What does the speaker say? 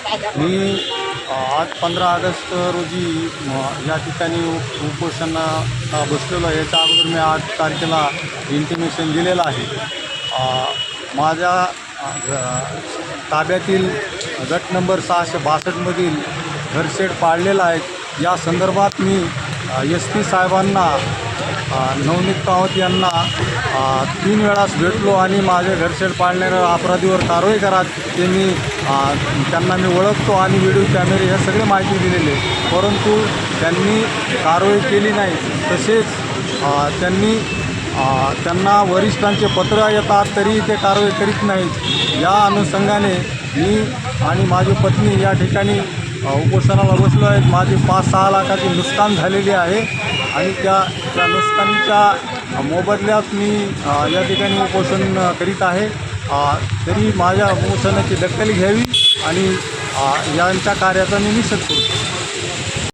मी आज पंधरा ऑगस्ट रोजी या ठिकाणी उप उपोषण बसलेलो आहे. याच्या अगोदर मी आठ तारखेला इंटिमेशन दिलेलं आहे. माझ्या ताब्यातील गट नंबर सहाशे बासष्टमधील घरशेड पाळलेला आहे. या संदर्भात मी एस पी साहेबांना नवनीत कावत यांना तीन वेळास भेटलो आणि माझे घरशेड पाडणाऱ्या अपराधीवर कारवाई करा ते मी त्यांना मी ओळखतो आणि व्हिडिओ कॅमेरे ह्या सगळे माहिती दिलेली आहे. परंतु त्यांनी कारवाई केली नाही. तसेच त्यांनी त्यांना वरिष्ठांचे पत्र येतात तरी ते कारवाई करीत नाहीत. या अनुषंगाने मी आणि माझी पत्नी या ठिकाणी उपोषणाला बसलो आहेत. माझी पाच सहा लाखाची नुकसान झालेली आहे. आणि त्या त्या नुकसानीच्या मोबदल्यात मी या ठिकाणी उपोषण करीत आहे. तरी माझ्या उपोषणाची दखल घ्यावी आणि यांच्या कार्याचा मी निषेध करतो